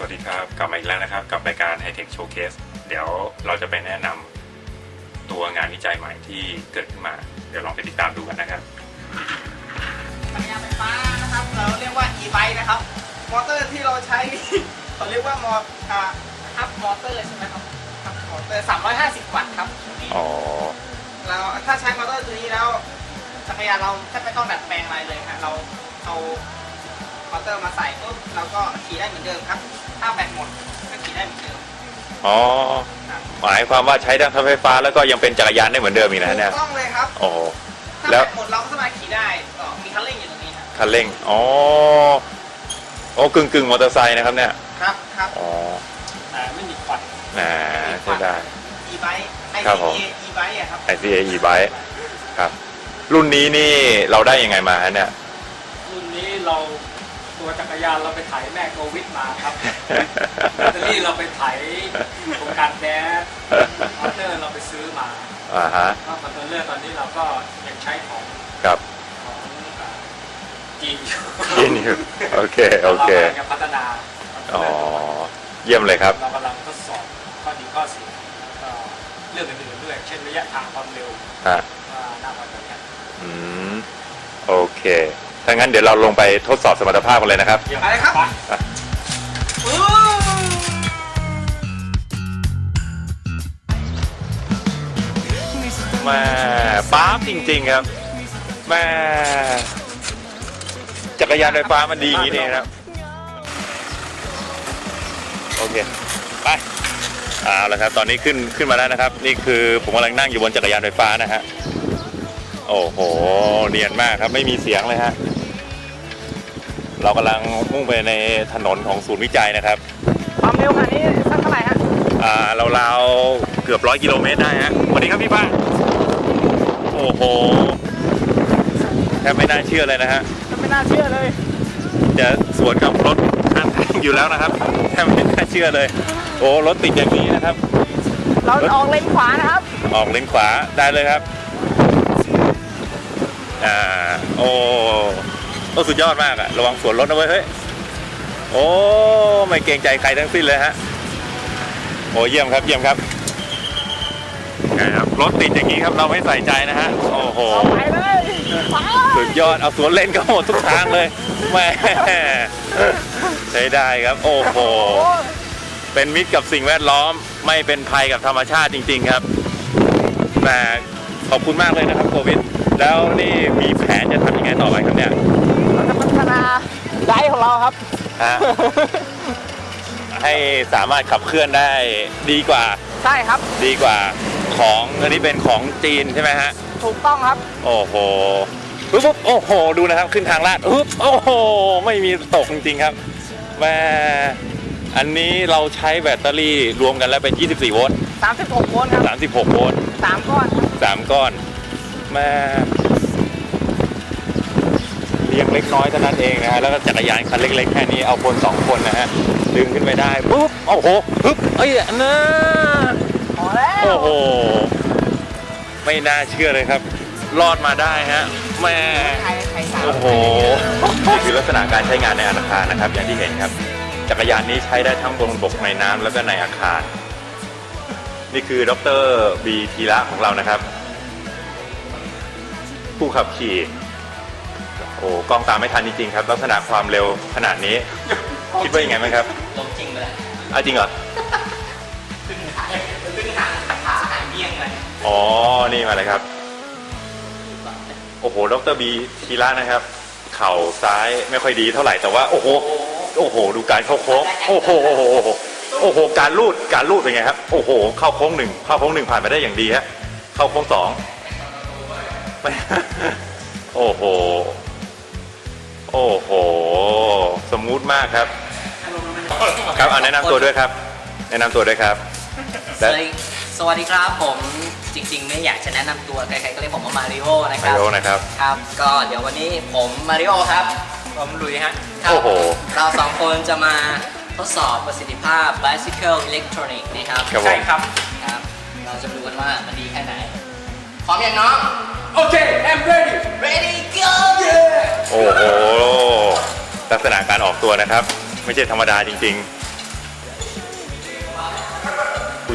วัสดีครับ กลับมาอีกแล้วนะครับ กับรายการ High Tech Showcase เดี๋ยวเราจะไปแนะนำตัวงานวิจัยใหม่ที่เกิดขึ้นมา เดี๋ยวลองไปติดตามดูกันนะครับจักรยานไฟฟ้านะครับ เราเรียกว่า e-bike นะครับ มอเตอร์ที่เราใช้นี่เขาเรียกว่ามออ่าฮับมอเตอร์ใช่ไหมครับฮับมอเตอร์350 วัตต์ครับอ๋อเราถ้าใช้มอเตอร์ตัวนี้แล้วจักรยานเราแทบไม่ต้องดัดแปลงอะไรเลยฮะเราเอา มอเตอร์มาใส่ปุ๊บเราก็ขี่ได้เหมือนเดิมครับ ถ้าแบตหมดก็ขี่ได้เหมือนเดิมอ๋อ ครับหมายความว่าใช้ทั้งไฟฟ้าแล้วก็ยังเป็นจักรยานได้เหมือนเดิมอีกนะถูเนี่ยกต้องเลยครับ โอ้ถ้าแล้แบวตหมดเราก็สามารถขี่ได้ก็มีคันเร่งอยู่ตรงนี้ครับคันเร่งอ๋อโอ้กึ่งกึ่งๆมอเตอร์ไซค์นะครับเนี่ยครับครับอ๋อแต่ไม่มีควันแหมใช่ได้ e-bike ครับผม ICA e-bike อะครับ ICA e-bike ครับ รุ่นนี้นี่เราได้ยังไงมาฮะเนี่ยรุ่นนี้เรา ตัวจักรยานเราไปไถแม่โควิดมาครับแบตเตอรี่เราไปไถโครงการแก๊สมอเตอร์เราไปซื้อมาอ่าฮะก็มอเตอร์เลอร์ตอนนี้เราก็ยังใช้ของครับของอ่าจีนอยู่ยินอยู่โอเคโอเคเรากำลังจะพัฒนาอ๋อเยี่ยมเลยครับเรากำลังทดสอบข้อดีข้อเสียแล้วก็เรื่องอื่นๆด้วยเช่นระยะทางความเร็วฮะว่าน่าพอใจกันอืมโอเค ถ้างั้นเดี๋ยวเราลงไปทดสอบสมรรถภาพกันเลยนะครับเยี่ยมอะไรครับไปอู้แม่ป๊าบจริงๆครับแม่จักรยานไฟฟ้ามันดีอย่างนี้นี่ครับ โอเค ไปเอาละครับ ตอนนี้ขึ้นขึ้นมาแล้วนะครับ นี่คือผมกำลังนั่งอยู่บนจักรยานไฟฟ้านะฮะ โอ้โห เนียนมากครับ ไม่มีเสียงเลยฮะ เรากำลังมุ่งไปในถนนของศูนย์วิจัยนะครับ ความเร็วขนาดนี้สักเท่าไหร่ฮะอ่าเราราวๆเกือบร้อยกิโลเมตรได้ฮะสวัสดีครับพี่ป้าโอ้โหแทบไม่น่าเชื่อเลยนะฮะไม่น่าเชื่อเลย จะสวนกับรถข้างทางอยู่แล้วนะครับแทบไม่น่าเชื่อเลย โอ้รถติดอย่างนี้นะครับ เราออกเลนขวานะครับ ออกเลนขวาได้เลยครับ อ่า โอ้ โอ้สุดยอดมากอะระวังสวนรถนะเว้ยเฮ้ยโอ้ไม่เกรงใจใครทั้งสิ้นเลยฮะโอ้เยี่ยมครับเยี่ยมครับไงครับรถติดอย่างนี้ครับเราไม่ใส่ใจนะฮะโอ้โหไปเลยไปสุดยอดเอาสวนเล่นก็หมดทุกทางเลยแหม่ใช้ได้ครับ โอ้โหเป็นมิตรกับสิ่งแวดล้อม ไม่เป็นภัยกับธรรมชาติจริง ๆครับแหมขอบคุณมากเลยนะครับโควิด แล้วนี่มีแผน ฮะ ให้สามารถขับเคลื่อนได้ดีกว่า ใช่ครับ ดีกว่าของอันนี้เป็นของจีนใช่ไหมฮะ ถูกต้องครับ โอ้โหปุ๊บปุ๊บโอ้โห ดูนะครับ ขึ้นทางลาดปุ๊บโอ้โห ไม่มีตกจริงๆครับแม่อันนี้เราใช้แบตเตอรี่รวมกันแล้วเป็น 24 โวลต์36โวลต์ครับ36 โวลต์3ก้อนครับ 3 ก้อนแม่ เรียงเล็กน้อยเท่านั้นเองนะฮะแล้วก็จักรยานคันเล็กๆแค่นี้เอาคนสองคนนะฮะดึงขึ้นไปได้ปุ๊บโอ้โหปุ๊บเอ้ยอันนะพอแล้วโอ้โหไม่น่าเชื่อเลยครับ รอดมาได้ฮะแม่ใครใครสาวโอ้โหนี่คือลักษณะการใช้งานในอาคารนะครับ อย่างที่เห็นครับ จักรยานนี้ใช้ได้ทั้งบนบกในน้ำแล้วก็ในอาคาร นี่คือดรบีทีระของเรานะครับ ผู้ขับขี่ โอ้กล้องตามไม่ทันจริงๆครับ ลักษณะความเร็วขนาดนี้ คิดว่ายังไงไหมครับลงจริงไปเลยอะจริงเหรอขึ้นขาขึ้นขาขาหายเบี้ยงเลยอ๋อ นี่มาเลยครับ โอ้โห ดรบีทีละนะครับ เข่าซ้ายไม่ค่อยดีเท่าไหร่ แต่ว่า โอ้โห โอ้โห ดูการเข้าโค้ง โอ้โห โอ้โห โอ้โห การลูด การลูดเป็นไงครับ โอ้โห เข้าโค้งหนึ่ง เข้าโค้งหนึ่งผ่านไปได้อย่างดีฮะ เข้าโค้งสองไม่โอ้โห โอ้โห สมูทมากครับ ครับเอาแนะนำตัวด้วยครับ แนะนำตัวด้วยครับสวัสดีสวัสดีครับผมจริงๆ ไม่อยากจะแนะนำตัวใครๆก็เรียกผมว่ามาริโอนะคมารับริโอนะครับ ครับ ก็เดี๋ยววันนี้ผมมาริโอครับ ผมลุยฮะ ครับโอ้โห เราสองคนจะมาทดสอบประสิทธิภาพ bicycle electronic นะครับ ครับผม ใช่ครับ ครับ เราจะดูกันว่ามันดีแค่ไหน พร้อมยังน้องโอเค I'm ready ready go โอ้โห ลักษณะการออกตัวนะครับ ไม่ใช่ธรรมดาจริง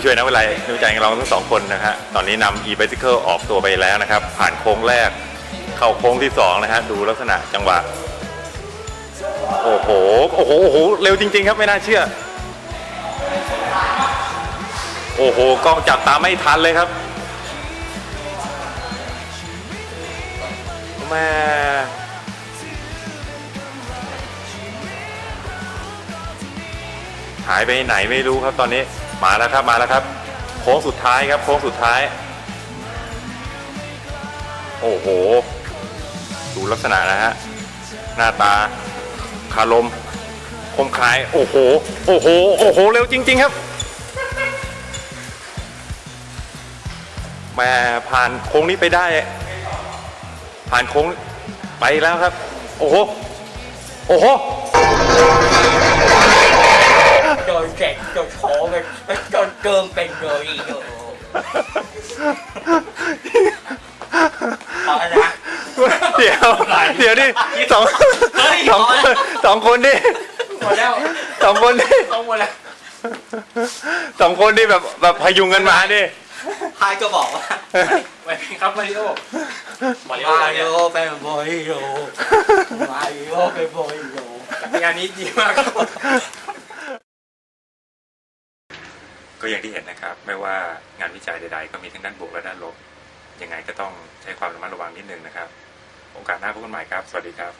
ช่วยนักวิจัยนักวิจัยของเราทั้งสองคนนะฮะตอนนี้นำ e-bicycle ออกตัวไปแล้วนะครับ ผ่านโค้งแรก เข้าโค้งที่สองนะฮะดูลักษณะจังหวะ โอ้โห โอ้โห โอ้โห เร็วจริง ๆ ครับไม่น่าเชื่อ โอ้โห กล้องจับตามไม่ทันเลยครับ มหายไปไหนไม่รู้ครับตอนนี้มาแล้วครับมาแล้วครับ โค้งสุดท้ายครับ โค้งสุดท้าย โอ้โห ดูลักษณะนะฮะหน้าตาคารมคมคาย โอ้โห โอ้โห โอ้โห เร็วจริง ๆ ครับแม่ผ่านโค้งนี้ไปได้ ผ่านโค้งไปแล้วครับ โอ้โห โอ้โหโดนเจ็บโดนโผเป็นโดนเกิงเป็นเลยอีกโอ้โหพอแล้วนะ เดี๋ยว เดี๋ยวดิสองเฮ้ย สองพอคแล้นวสองคนดิหมดแล้วสองคนดิต้องหมดแล้วสองคนดิแบบแบบพยุงกันมาดิพายก็บอกว่า ไปครับมาริโอมาริโอมาอะไรริเนี่ยโอเป็นบอยโรมาริโอเป็นบอยโรจักรยานนี้ดีมากครับก็อย่างที่เห็นนะครับ ไม่ว่างานวิจัยใดๆ ก็มีทั้งด้านบวกและด้านลบ ยังไงก็ต้องใช้ความระมัดระวังนิดนึงนะครับ โอกาสหน้าพบกันใหม่ครับ สวัสดีครับ